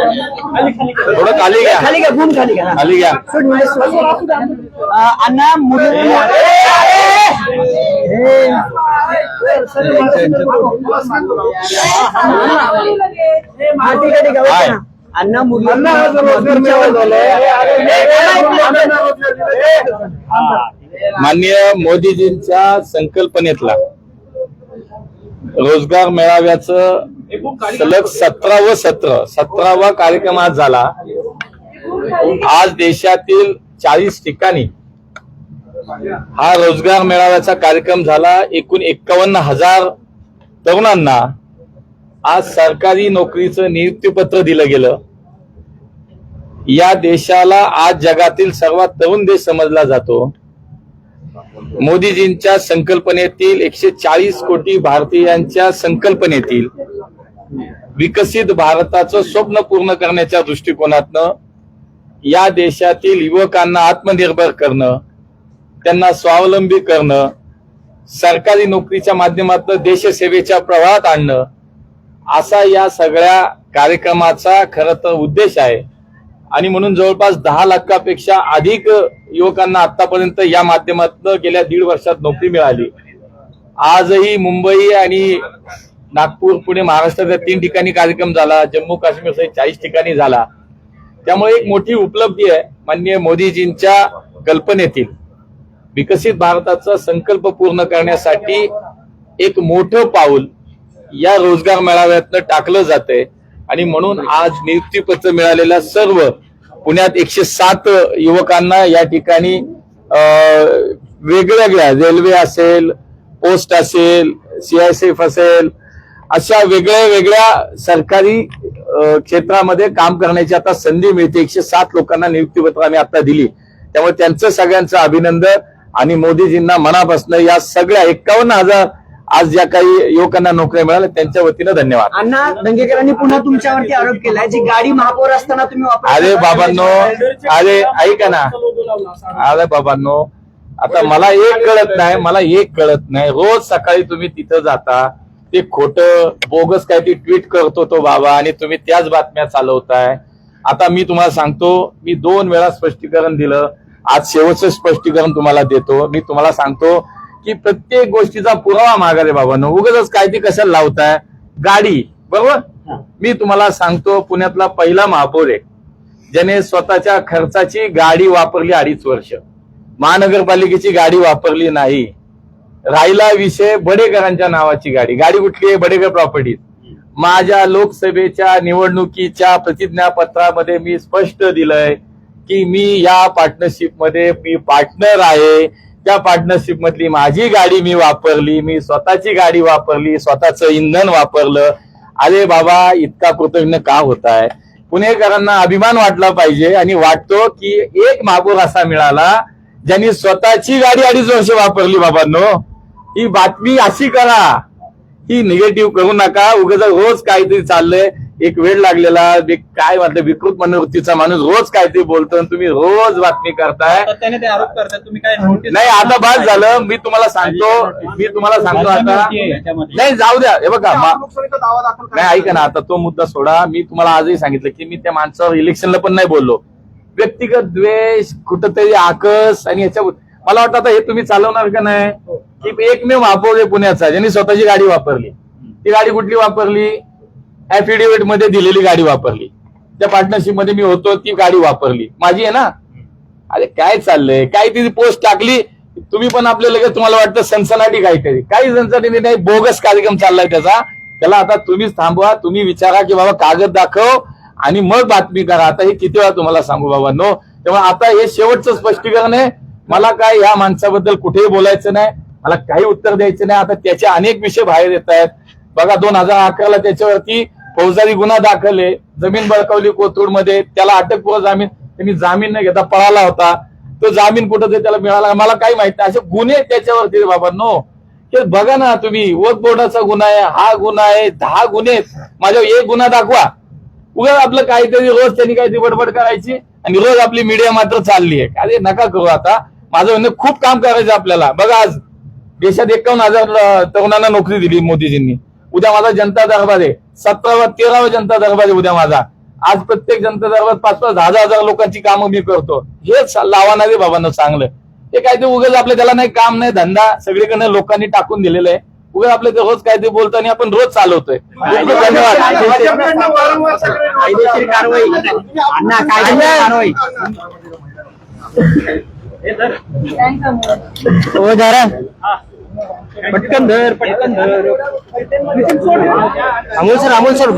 थोडं खाली घ्या खाली घ्या गुण खाली घ्या खाली घ्या म्हणजे अण्णा मुरली हा ठीक आहे ठीक आहे हाय. ओके ना. अण्णा मुरली माननीय मोदीजींच्या संकल्पनेतला रोजगार मेळाव्याचं सलग सतरावं सत्र. सतरावा कार्यक्रम आज झाला. आज देशातील चाळीस ठिकाणी हा रोजगार मेळाव्याचा कार्यक्रम झाला. एकूण एक्कावन्न हजार तरुणांना आज सरकारी नोकरीचं नियुक्तीपत्र दिलं गेलं. या देशाला आज जगातील सर्वात तरुण देश समजला जातो. मोदीजींच्या संकल्पनेतील एकशे चाळीस कोटी भारतीयांच्या संकल्पनेतील विकसित भारताचं स्वप्न पूर्ण करण्याच्या दृष्टिकोनातनं या देशातील युवकांना आत्मनिर्भर करणं त्यांना स्वावलंबी करणं सरकारी नोकरीच्या माध्यमातून देशसेवेच्या प्रवाहात आणणं असा या सगळ्या कार्यक्रमाचा खरं तर उद्देश आहे. आणि म्हणून जवळपास दहा लाखापेक्षा अधिक युवकांना आतापर्यंत या माध्यमातून गेल्या दीड वर्षात नोकरी मिळाली. आजही मुंबई आणि नागपूर पुणे महाराष्ट्राच्या तीन ठिकाणी कार्यक्रम झाला जम्मू काश्मीर सहित चाळीस ठिकाणी झाला. त्यामुळे एक मोठी उपलब्धी आहे माननीय मोदीजींच्या कल्पनेतील. विकसित भारताचा संकल्प पूर्ण करण्यासाठी एक मोठं पाऊल या रोजगार मेळाव्यातनं टाकलं जातंय. आणि म्हणून आज नियुक्तीपत्र मिळालेल्या सर्व पुण्यात एकशे सात युवकांना या ठिकाणी वेगवेगळ्या रेल्वे असेल पोस्ट असेल सीआयसीएफ असेल अशा वेगळ्या वेगळ्या सरकारी क्षेत्रामध्ये काम करण्याची आता संधी मिळते. एकशे सात लोकांना नियुक्तीपत्र आम्ही आता दिली. त्यामुळे त्यांचं सगळ्यांचं अभिनंदन आणि मोदीजींना मनापासून या सगळ्या एक्कावन्न हजार आज ज्या काही युवकांना नोकऱ्या मिळाल्या त्यांच्या वतीनं धन्यवाद. अण्णा दंगेकरांनी पुन्हा तुमच्यावरती आरोप केलाय जी गाडी महापौर असताना तुम्ही अरे बाबांनो अरे ऐका ना. अरे बाबांनो आता मला एक कळत नाही मला एक कळत नाही. रोज सकाळी तुम्ही तिथं जाता ते खोट बोगस काय ती ट्विट करतो तो बाबा आणि तुम्ही त्याच बातम्या चालवताय. आता मी तुम्हाला सांगतो मी दोन वेळा स्पष्टीकरण दिलं. आज शेवटचं स्पष्टीकरण तुम्हाला देतो. मी तुम्हाला सांगतो की प्रत्येक गोष्टीचा पुरावा मागा बाबांनो. उगाच काय ती कशाला लावताय? गाडी. बरोबर? मी तुम्हाला सांगतो पुण्यातला पहिला महापौर आहे. ज्याने स्वतःच्या खर्चाची गाडी वापरली अडीच वर्ष. महानगरपालिकेची गाडी वापरली नाही. राहिला विषय बडेकरांच्या नावाची गाडी. गाडी कुठली आहे? बडेकर प्रॉपर्टी माझ्या लोकसभेच्या निवडणुकीच्या प्रतिज्ञापत्रामध्ये मी स्पष्ट दिलंय की मी या पार्टनरशिपमध्ये मी पार्टनर आहे. त्या पार्टनरशिप मधली माझी गाडी मी वापरली मी स्वतःची गाडी वापरली स्वतःचं इंधन वापरलं. अरे बाबा इतका कृतज्ञ का होत आहे पुणेकरांना अभिमान वाटला पाहिजे आणि वाटतो की एक मागूर असा मिळाला ज्यांनी स्वतःची गाडी अडीच वर्ष वापरली बाबांनो. ही बातमी अशी करा. ही निगेटिव्ह करू नका. उगाच रोज काहीतरी चाललंय. एक वेळ लागलेला. एक काय म्हटलं विकृत मनोवृत्तीचा माणूस रोज काहीतरी बोलतो आणि तुम्ही रोज बातमी करताय. त्याने ते आरोप करतात तुम्ही काय नोटीस नाही आता बाद झालं. मी तुम्हाला सांगतो. मी तुम्हाला सांगतो आता. नाही जाऊ द्या. हे बघा. नाही ऐका ना. आता तो मुद्दा सोडा. मी तुम्हाला आजही सांगितलं की मी त्या माणसावर इलेक्शनला पण नाही बोललो. व्यक्तिगत द्वेष कुठंतरी आकस आणि याच्या मला वाटतं आता हे तुम्ही चालवणार का नाही की एकमेव आहे पुण्याचा ज्यांनी स्वतःची गाडी वापरली. ती गाडी कुठली वापरली? ऍफिडेव्हिटमध्ये दिलेली गाडी वापरली. त्या पार्टनरशिपमध्ये मी होतो ती गाडी वापरली. माझी आहे ना? अरे काय चाललंय? काय ती पोस्ट टाकली? तुम्ही पण आपल्या लगेच तुम्हाला वाटतं सनसनाटी काहीतरी. काही सनसनाटी नाही बोगस कार्यक्रम चाललाय त्याचा. त्याला आता तुम्हीच थांबवा तुम्ही विचारा की बाबा कागद दाखव आणि मग बातमी करा. आता हे किती वेळा तुम्हाला सांगू बाबा नो तेव्हा आता हे शेवटचं स्पष्टीकरण आहे. मला काय या माणसाबद्दल कुठेही बोलायचं नाही मला काही उत्तर द्यायचं नाही. आता त्याचे अनेक विषय बाहेर येत आहेत. बघा दोन हजार अकराला त्याच्यावरती फौजदारी गुन्हा दाखल आहे. जमीन बळकावली कोथरूडमध्ये त्याला अटकपूर्व जामीन. त्यांनी जामीन न घेता पळाला होता. तो जामीन कुठं त्याला मिळाला मला काही माहीत नाही. असे गुन्हे त्याच्यावरती बाबा नो हे बघा ना तुम्ही. वक बोर्डाचा गुन्हा आहे हा गुन्हा आहे दहा गुन्हे माझ्या एक गुन्हा दाखवा. उगा आपलं काहीतरी रोज त्यांनी काहीतरी बडबड करायची. आणि रोज आपली मीडिया मात्र चालली आहे. अरे नका करू आता. माझं म्हणणं खूप काम करायचं आपल्याला. बघा आज देशात एकावन्न हजार तरुणांना नोकरी दिली मोदीजींनी. उद्या माझा जनता दरबार आहे. सतरावा तेरावा जनता दरबार आहे उद्या माझा. आज प्रत्येक जनता दरबार पाच पाच दहा दहा हजार लोकांची कामं मी करतो. हे लावा रे बाबांना चांगलं. ते काहीतरी ते उगाच आपलं त्याला नाही काम नाही धंदा सगळीकडनं लोकांनी टाकून दिलेलं आहे. उगाच आपलं ते रोज काय ते बोलतो आणि आपण रोज चालवतोय. खूप खूप धन्यवाद. कायदेशीर कारवाई. अण्णा कायदेशीर कारवाई. हे धर. हो जरा. पटकन धर पटकन धर. Amol sir Amol sir.